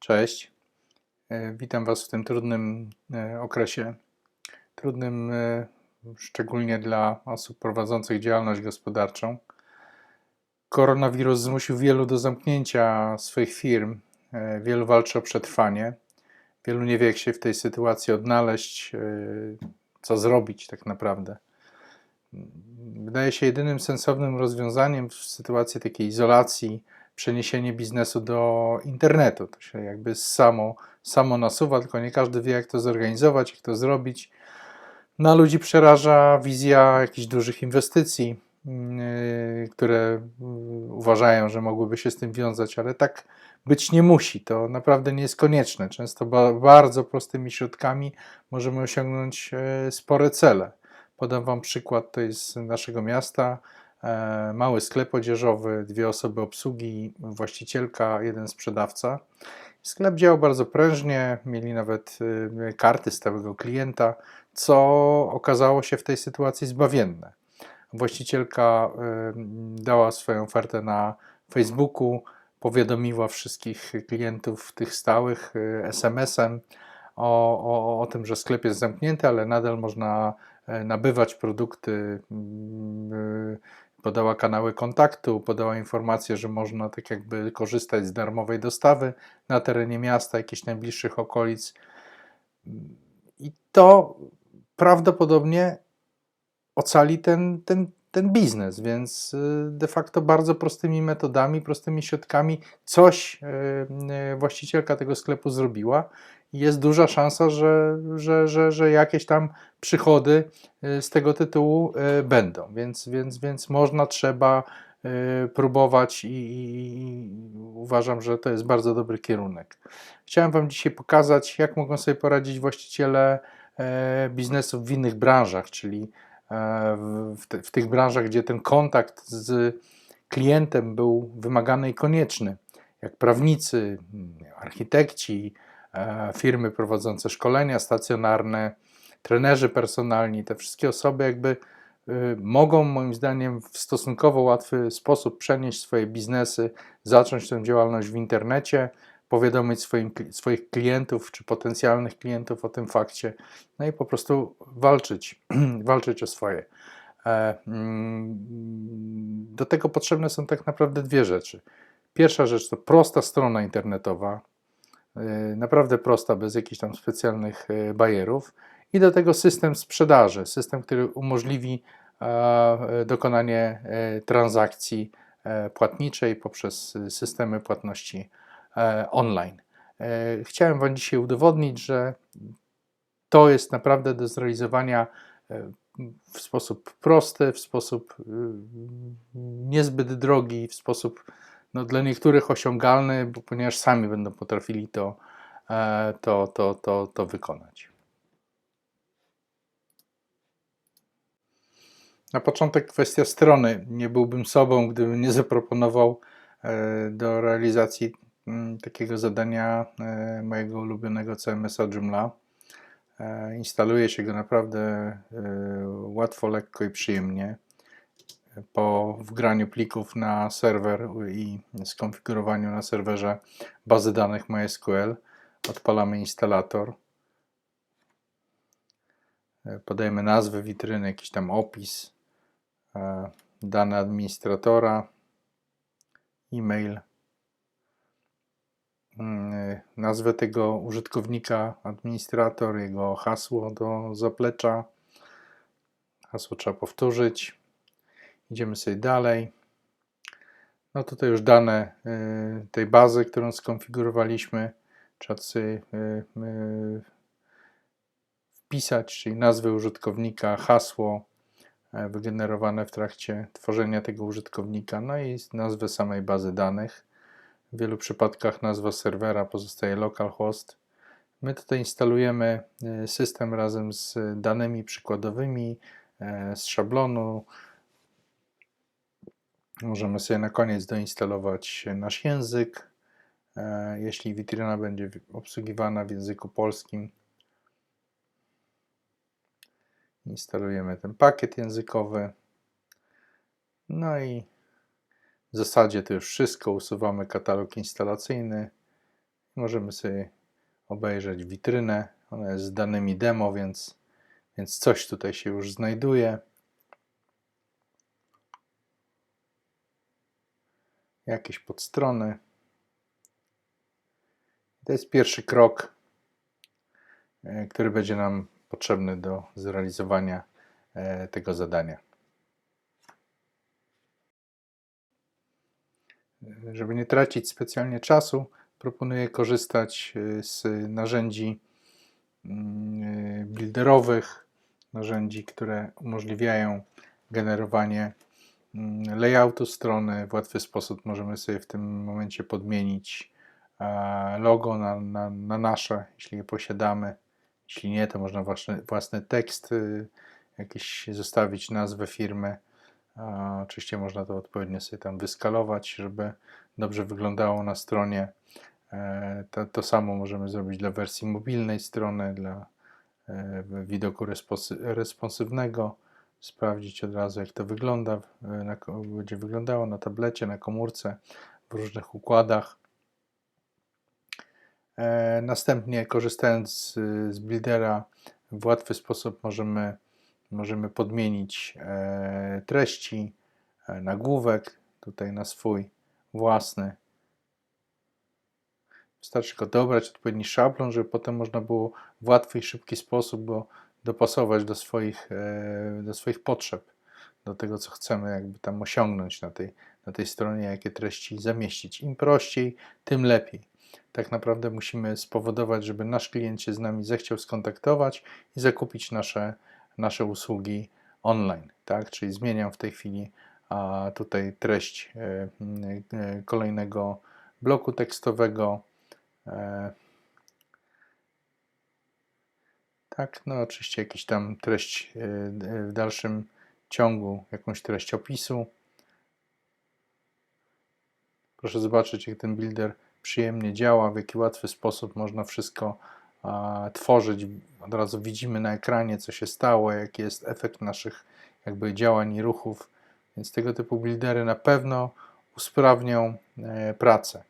Cześć. E, Witam Was w tym trudnym e, okresie. Trudnym e, szczególnie dla osób prowadzących działalność gospodarczą. Koronawirus zmusił wielu do zamknięcia swoich firm. Wielu walczy o przetrwanie. Wielu nie wie, jak się w tej sytuacji odnaleźć, co zrobić tak naprawdę. Wydaje się jedynym sensownym rozwiązaniem w sytuacji takiej izolacji przeniesienie biznesu do internetu. To się jakby samo, samo nasuwa, tylko nie każdy wie, jak to zorganizować, jak to zrobić. Na ludzi przeraża wizja jakichś dużych inwestycji, yy, które yy, uważają, że mogłyby się z tym wiązać, ale tak być nie musi. To naprawdę nie jest konieczne. Często ba- bardzo prostymi środkami możemy osiągnąć yy, spore cele. Podam Wam przykład, to jest naszego miasta. E, Mały sklep odzieżowy, dwie osoby obsługi, właścicielka, jeden sprzedawca. Sklep działał bardzo prężnie, mieli nawet y, karty stałego klienta, co okazało się w tej sytuacji zbawienne. Właścicielka y, dała swoją ofertę na Facebooku, powiadomiła wszystkich klientów tych stałych SMS-em o, o, o tym, że sklep jest zamknięty, ale nadal można e, nabywać produkty. Podała kanały kontaktu, podała informację, że można tak jakby korzystać z darmowej dostawy na terenie miasta, jakichś najbliższych okolic. I to prawdopodobnie ocali ten, ten, ten biznes, więc y, de facto bardzo prostymi metodami, prostymi środkami coś y, y, właścicielka tego sklepu zrobiła jest duża szansa, że, że, że, że jakieś tam przychody y, z tego tytułu y, będą, więc, więc, więc można, trzeba y, próbować i, i, uważam, że to jest bardzo dobry kierunek. Chciałem Wam dzisiaj pokazać, jak mogą sobie poradzić właściciele e, biznesów w innych branżach, czyli e, w, te, w tych branżach, gdzie ten kontakt z klientem był wymagany i konieczny, jak prawnicy, architekci, firmy prowadzące szkolenia stacjonarne, trenerzy personalni, te wszystkie osoby jakby y, mogą moim zdaniem w stosunkowo łatwy sposób przenieść swoje biznesy, zacząć tę działalność w internecie, powiadomić swoim, swoich klientów czy potencjalnych klientów o tym fakcie, no i po prostu walczyć, walczyć o swoje. E, mm, Do tego potrzebne są tak naprawdę dwie rzeczy. Pierwsza rzecz to prosta strona internetowa, e, naprawdę prosta, bez jakichś tam specjalnych e, bajerów i do tego system sprzedaży, system, który umożliwi e, dokonanie e, transakcji e, płatniczej poprzez e, systemy płatności e, online. E, Chciałem Wam dzisiaj udowodnić, że to jest naprawdę do zrealizowania e, w sposób prosty, w sposób niezbyt drogi, w sposób no, dla niektórych osiągalny, bo ponieważ sami będą potrafili to, e, to, to, to, to wykonać. Na początek kwestia strony. Nie byłbym sobą, gdybym nie zaproponował e, do realizacji mm, takiego zadania e, mojego ulubionego CMS-a Joomla. Instaluje się go naprawdę łatwo, lekko i przyjemnie. Po wgraniu plików na serwer i skonfigurowaniu na serwerze bazy danych MySQL odpalamy instalator. E, Podajemy nazwę witryny, jakiś tam opis, e, dane administratora, e-mail, mm, e, nazwę tego użytkownika, administrator, jego hasło do zaplecza. Hasło trzeba powtórzyć. Idziemy sobie dalej. No tutaj już dane y, tej bazy, którą skonfigurowaliśmy, trzeba sobie y, y, wpisać, czyli nazwę użytkownika, hasło e, wygenerowane w trakcie tworzenia tego użytkownika, no i nazwę samej bazy danych. W wielu przypadkach nazwa serwera pozostaje localhost. My tutaj instalujemy y, system razem z danymi przykładowymi e, z szablonu. Możemy sobie na koniec doinstalować nasz język. E, Jeśli witryna będzie obsługiwana w języku polskim, instalujemy ten pakiet językowy. No i w zasadzie to już wszystko. Usuwamy katalog instalacyjny Możemy sobie obejrzeć witrynę. Ona jest z danymi demo, więc, więc coś tutaj się już znajduje. Jakieś podstrony. To jest pierwszy krok, e, który będzie nam potrzebny do zrealizowania e, tego zadania. Żeby nie tracić specjalnie czasu, proponuję korzystać e, z narzędzi mm, builderowych, narzędzi, które umożliwiają generowanie layoutu strony. W łatwy sposób możemy sobie w tym momencie podmienić e, logo na, na, na nasze, jeśli je posiadamy. Jeśli nie, to można własny, własny tekst y, jakiś zostawić, nazwę firmy. A, Oczywiście można to odpowiednio sobie tam wyskalować, żeby dobrze wyglądało na stronie. E, To, to samo możemy zrobić dla wersji mobilnej strony, dla e, widoku responsy- responsywnego. Sprawdzić od razu, jak to wygląda, na, będzie wyglądało na tablecie, na komórce, w różnych układach. E, Następnie korzystając z, z Buildera w łatwy sposób możemy, możemy podmienić e, treści, e, nagłówek tutaj na swój własny. Wystarczy go dobrać, odpowiedni szablon, żeby potem można było w łatwy i szybki sposób dopasować do swoich, e, do swoich potrzeb, do tego, co chcemy jakby tam osiągnąć na tej, na tej stronie, jakie treści zamieścić. Im prościej, tym lepiej tak naprawdę musimy spowodować, żeby nasz klient się z nami zechciał skontaktować i zakupić nasze, nasze usługi online. Tak? Czyli zmieniam w tej chwili a, tutaj treść e, e, kolejnego bloku tekstowego. Tak, no oczywiście jakiś tam treść e, w dalszym ciągu, jakąś treść opisu. Proszę zobaczyć, jak ten builder przyjemnie działa, w jaki łatwy sposób można wszystko a, tworzyć. Od razu widzimy na ekranie, co się stało, jaki jest efekt naszych jakby działań i ruchów. Więc tego typu buildery na pewno usprawnią e, pracę.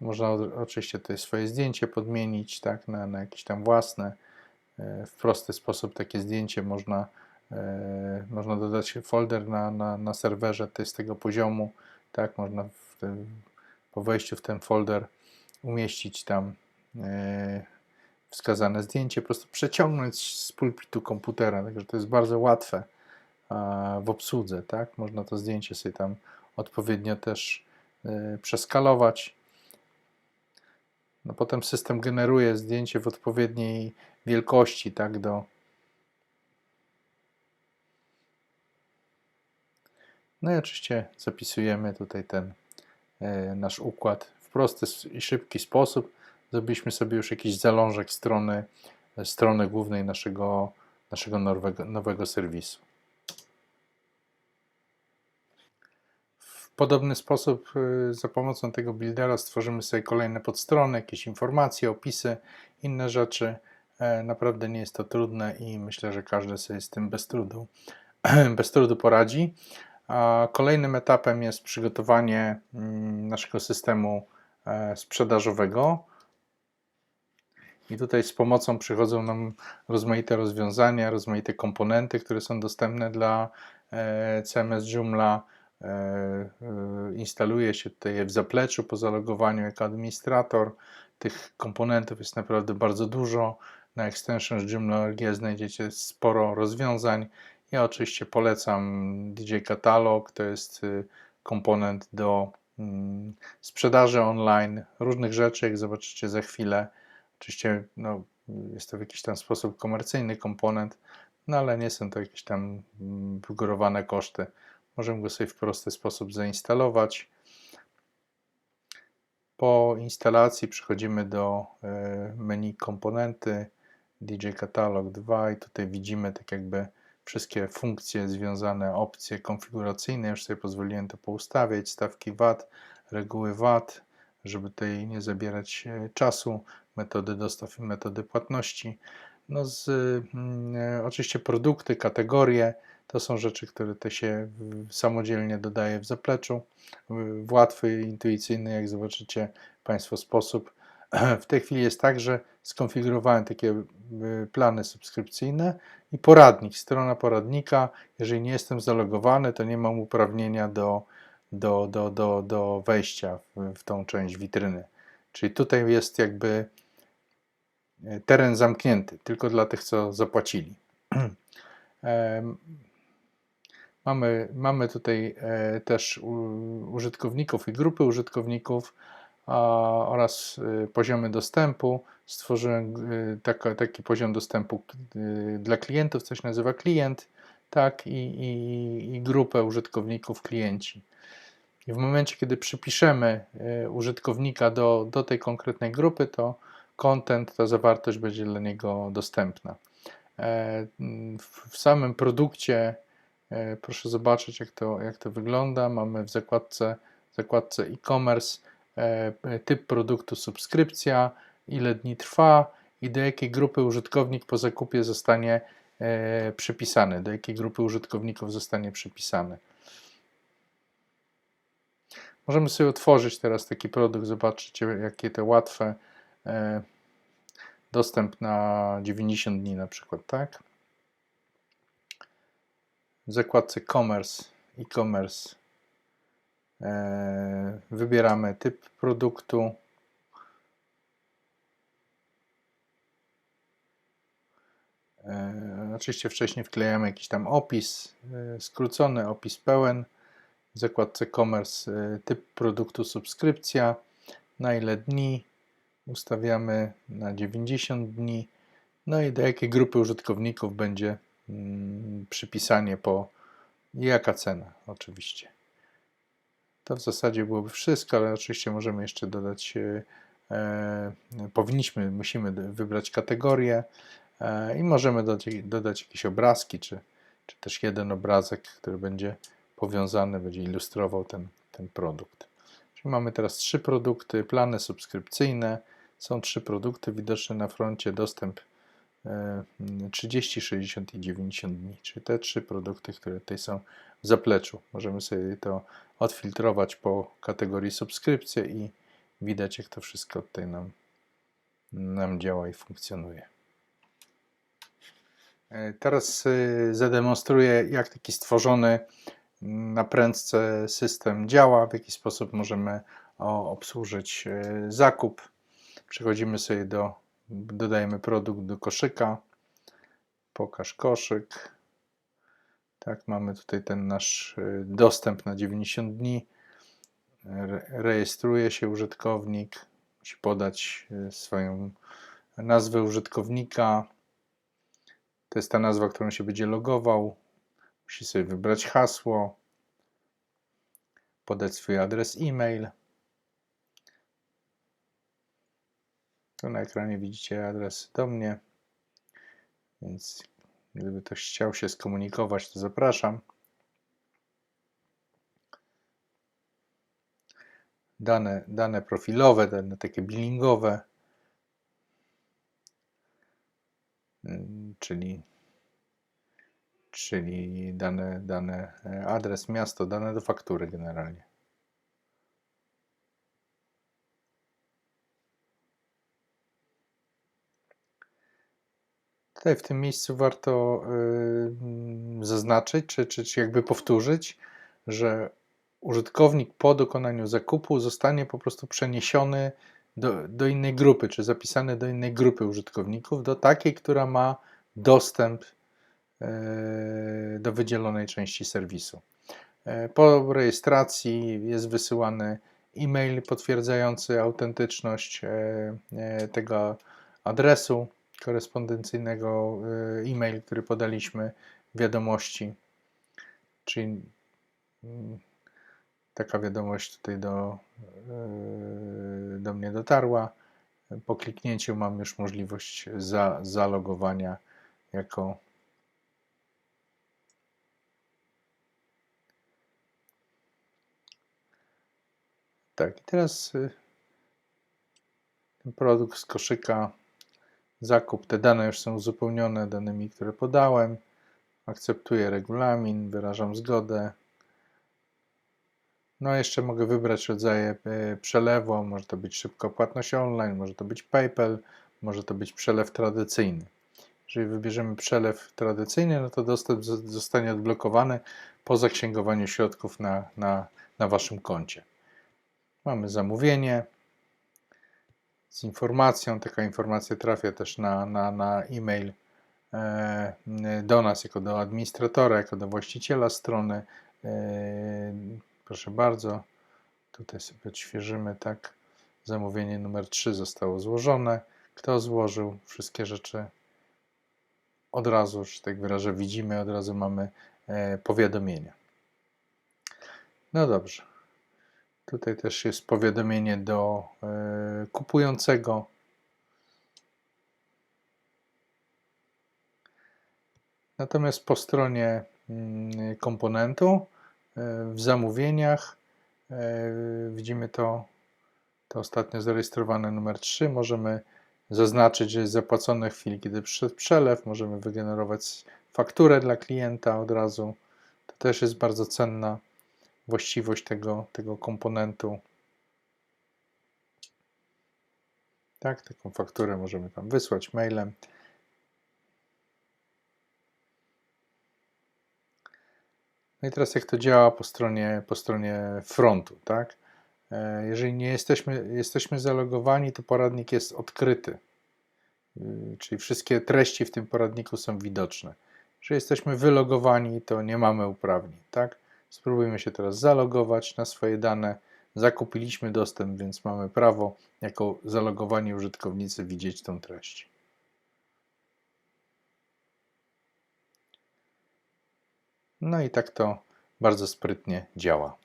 Można oczywiście tutaj swoje zdjęcie podmienić tak, na, na jakieś tam własne. E, w prosty sposób takie zdjęcie można, e, można dodać folder na, na, na serwerze jest tego poziomu. Tak, można po wejściu w ten folder umieścić tam e, wskazane zdjęcie, po prostu przeciągnąć z pulpitu komputera, także to jest bardzo łatwe w obsłudze, tak? Można to zdjęcie sobie tam odpowiednio też przeskalować. No potem system generuje zdjęcie w odpowiedniej wielkości, tak, do No i oczywiście zapisujemy tutaj ten e, nasz układ w prosty i szybki sposób. Zrobiliśmy sobie już jakiś zalążek strony, e, strony głównej naszego, naszego nowego, nowego serwisu. W podobny sposób e, za pomocą tego buildera stworzymy sobie kolejne podstrony, jakieś informacje, opisy, inne rzeczy. E, Naprawdę nie jest to trudne i myślę, że każdy sobie z tym bez trudu, bez trudu poradzi. Kolejnym etapem jest przygotowanie mm, naszego systemu e, sprzedażowego. I tutaj z pomocą przychodzą nam rozmaite rozwiązania, rozmaite komponenty, które są dostępne dla e, CMS Joomla. Instaluje się tutaj je w zapleczu po zalogowaniu jako administrator. Tych komponentów jest naprawdę bardzo dużo. Na extensions Joomla.org znajdziecie sporo rozwiązań. Ja oczywiście polecam DJ Katalog, to jest y, komponent do mm, sprzedaży online, różnych rzeczy, jak zobaczycie za chwilę. Oczywiście no, jest to w jakiś tam sposób komercyjny komponent, no ale nie są to jakieś tam mm, wygórowane koszty. Możemy go sobie w prosty sposób zainstalować. Po instalacji przechodzimy do e, menu komponenty DJ Katalog 2 i tutaj widzimy tak jakby wszystkie funkcje związane, opcje konfiguracyjne. Już sobie pozwoliłem to poustawiać, stawki VAT, reguły VAT, żeby tutaj nie zabierać e, czasu, metody dostaw i metody płatności. No z, mm, e, oczywiście produkty, kategorie, to są rzeczy, które te się samodzielnie dodaje w zapleczu w łatwy, intuicyjny, jak zobaczycie Państwo, sposób. W tej chwili jest tak, że skonfigurowałem takie y, plany subskrypcyjne i poradnik, strona poradnika. Jeżeli nie jestem zalogowany, to nie mam uprawnienia do, do, do, do, do wejścia w, w tą część witryny. Czyli tutaj jest jakby e, teren zamknięty, tylko dla tych, co zapłacili. Mamy, mamy tutaj e, też użytkowników i grupy użytkowników oraz e, poziomy dostępu. Stworzyłem taka, taki poziom dostępu e, dla klientów, coś nazywa klient, tak, i, i, i grupę użytkowników klienci. I w momencie, kiedy przypiszemy użytkownika do, do tej konkretnej grupy, to content, ta zawartość będzie dla niego dostępna. E, W samym produkcie e, proszę zobaczyć, jak to, jak to wygląda. Mamy w zakładce zakładce e-commerce typ produktu subskrypcja, ile dni trwa i do jakiej grupy użytkownik po zakupie zostanie e, przypisany, do jakiej grupy użytkowników zostanie przypisany. Możemy sobie otworzyć teraz taki produkt, zobaczycie jakie to łatwe. e, Dostęp na 90 dni na przykład, tak? W zakładce commerce, e-commerce e, wybieramy typ produktu. E, Oczywiście wcześniej wklejamy jakiś tam opis e, skrócony, opis pełen. W zakładce commerce e, typ produktu subskrypcja, na ile dni, ustawiamy na 90 dni, no i do jakiej grupy użytkowników będzie mm, przypisanie po jaka cena oczywiście. To w zasadzie byłoby wszystko, ale oczywiście możemy jeszcze dodać, e, e, powinniśmy, musimy wybrać kategorię e, i możemy dodać, jakieś obrazki, czy, czy też jeden obrazek, który będzie powiązany, będzie ilustrował ten, ten produkt. Czyli mamy teraz trzy produkty, plany subskrypcyjne, są trzy produkty widoczne na froncie, dostęp 30, 60 i 90 dni, czyli te trzy produkty, które tutaj są w zapleczu. Możemy sobie to odfiltrować po kategorii subskrypcje i widać, jak to wszystko tutaj nam, nam działa i funkcjonuje. E, Teraz e, zademonstruję, jak taki stworzony na prędce system działa, w jaki sposób możemy obsłużyć e, zakup. Przechodzimy sobie do, dodajemy produkt do koszyka, pokaż koszyk. Tak, mamy tutaj ten nasz e, dostęp na 90 dni. Re- Rejestruje się użytkownik, musi podać e, swoją nazwę użytkownika. To jest ta nazwa, którą się będzie logował. Musi sobie wybrać hasło, podać swój adres e-mail. Tu na ekranie widzicie adres do mnie, więc gdyby ktoś chciał się skomunikować, to zapraszam. Dane, dane profilowe, dane takie billingowe, czyli, czyli dane, dane, e, adres, miasto, dane do faktury generalnie. Tutaj w tym miejscu warto y, zaznaczyć, czy, czy, czy jakby powtórzyć, że użytkownik po dokonaniu zakupu zostanie po prostu przeniesiony do, do innej grupy, czy zapisany do innej grupy użytkowników, do takiej, która ma dostęp y, do wydzielonej części serwisu. E, Po rejestracji jest wysyłany e-mail potwierdzający autentyczność e, e, tego adresu korespondencyjnego, e, e-mail, który podaliśmy wiadomości, czyli mm, taka wiadomość tutaj do, e, do mnie dotarła. Po kliknięciu mam już możliwość za, zalogowania jako Tak, i teraz y, ten produkt z koszyka, zakup, te dane już są uzupełnione danymi, które podałem. Akceptuję regulamin, wyrażam zgodę. No, jeszcze mogę wybrać rodzaje e, przelewu. Może to być szybka płatność online, może to być PayPal, może to być przelew tradycyjny. Jeżeli wybierzemy przelew tradycyjny, no to dostęp zostanie odblokowany po zaksięgowaniu środków na, na, na Waszym koncie. Mamy zamówienie z informacją. Taka informacja trafia też na, na, na e-mail e, do nas, jako do administratora, jako do właściciela strony. E, proszę bardzo, tutaj sobie odświeżymy, tak. Zamówienie numer 3 zostało złożone. Kto złożył? Wszystkie rzeczy od razu, że tak wyrażę, widzimy, od razu mamy e, powiadomienia. No dobrze. Tutaj też jest powiadomienie do e, kupującego. Natomiast po stronie mm, komponentu e, w zamówieniach e, widzimy to, to ostatnio zarejestrowane numer 3. Możemy zaznaczyć, że jest zapłacone w chwili, kiedy przyszedł przelew. Możemy wygenerować fakturę dla klienta od razu. To też jest bardzo cenna właściwość tego, tego komponentu. Tak, taką fakturę możemy tam wysłać mailem. No i teraz jak to działa po stronie, po stronie frontu, tak? E, Jeżeli nie jesteśmy, jesteśmy zalogowani, to poradnik jest odkryty, Y, czyli wszystkie treści w tym poradniku są widoczne. Jeżeli jesteśmy wylogowani, to nie mamy uprawnień, tak? Spróbujmy się teraz zalogować na swoje dane. Zakupiliśmy dostęp, więc mamy prawo jako zalogowani użytkownicy widzieć tą treść. No i tak to bardzo sprytnie działa.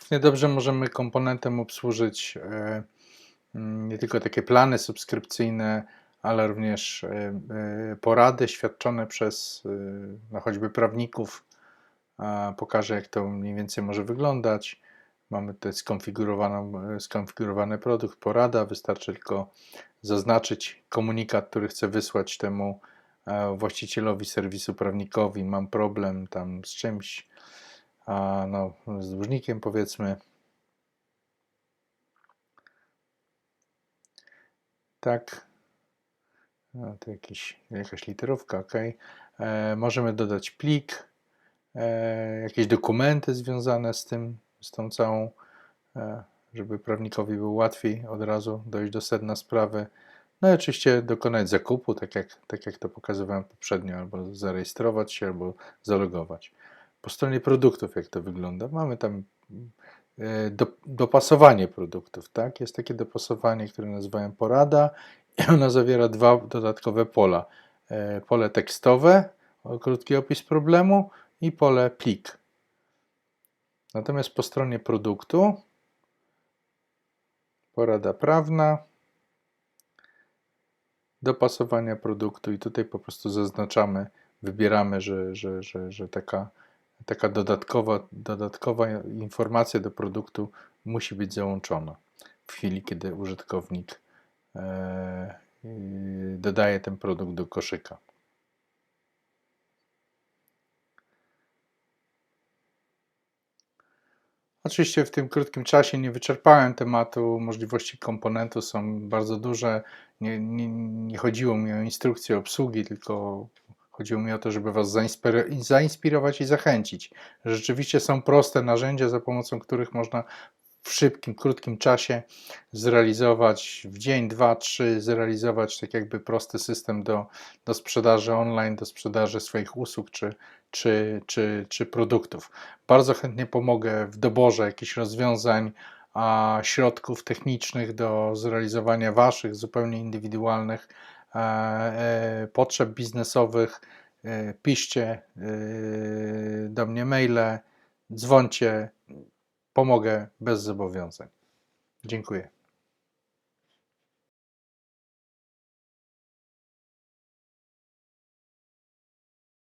Równie dobrze możemy komponentem obsłużyć e, mm, nie tylko takie plany subskrypcyjne, ale również e, e, porady świadczone przez e, no choćby prawników. Pokażę, jak to mniej więcej może wyglądać. Mamy tutaj skonfigurowany produkt, porada. Wystarczy tylko zaznaczyć komunikat, który chcę wysłać temu e, właścicielowi serwisu prawnikowi. Mam problem tam z czymś, no, z dłużnikiem powiedzmy. Tak. No, to jakiś, jakaś literówka, ok. E, możemy dodać plik, e, jakieś dokumenty związane z tym, z tą całą, e, żeby prawnikowi było łatwiej od razu dojść do sedna sprawy. No i oczywiście dokonać zakupu, tak jak, tak jak to pokazywałem poprzednio, albo zarejestrować się, albo zalogować. Po stronie produktów, jak to wygląda, mamy tam e, do, dopasowanie produktów, tak? Jest takie dopasowanie, które nazywałem porada ona zawiera dwa dodatkowe pola. E, Pole tekstowe, krótki opis problemu i pole plik. Natomiast po stronie produktu porada prawna, dopasowania produktu i tutaj po prostu zaznaczamy, wybieramy, że, że, że, że taka, taka dodatkowa, dodatkowa informacja do produktu musi być załączona w chwili, kiedy użytkownik e, dodaje ten produkt do koszyka. Oczywiście w tym krótkim czasie nie wyczerpałem tematu. Możliwości komponentu są bardzo duże. Nie, nie, nie chodziło mi o instrukcję obsługi, tylko chodziło mi o to, żeby Was zainspiro- zainspirować i zachęcić. Rzeczywiście są proste narzędzia, za pomocą których można w szybkim, krótkim czasie zrealizować w dzień, dwa, trzy, zrealizować tak jakby prosty system do, do sprzedaży online, do sprzedaży swoich usług czy, czy, czy, czy produktów. Bardzo chętnie pomogę w doborze jakichś rozwiązań, a środków technicznych do zrealizowania Waszych zupełnie indywidualnych e, e, potrzeb biznesowych. E, Piszcie e, do mnie maile, dzwońcie, pomogę bez zobowiązań. Dziękuję.